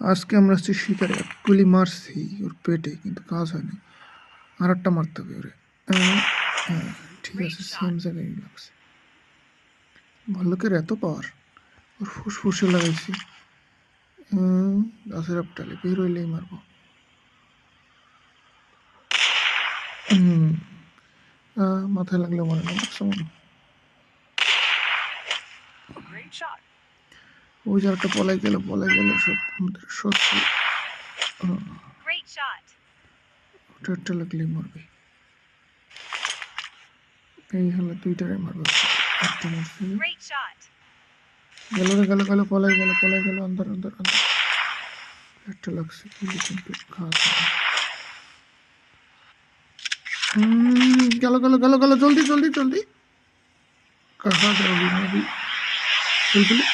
আজকে আমরা হচ্ছে শিকারে। গুলি মারছি ওর পেটে কিন্তু কাজ হয়নি। আর একটা মারতে হবে ওরে। হ্যাঁ ঠিক আছে সেম জায়গায় লাগছে ভাল্লুকের এত পাওয়ার ওর ফুসফুসে লাগাইছি। গাছের আপটালে বের হইলেই মারবো। মাথায় লাগলে মনে না জায়গাটা পলাই গেল পলাই গেল সব shot. একটা লাগলেই মারবে। এই হলো দুইটারে মারবে। একটা মারছে. গেল রে গেল গেল পলাই গেল পলাই গেল অন্দর অন্দর অন্দর একটা লাগছে কিন্তু খাওয়া গেল গেল গেল গেল জলদি জলদি জলদি। কাহা নবী বুলবুলি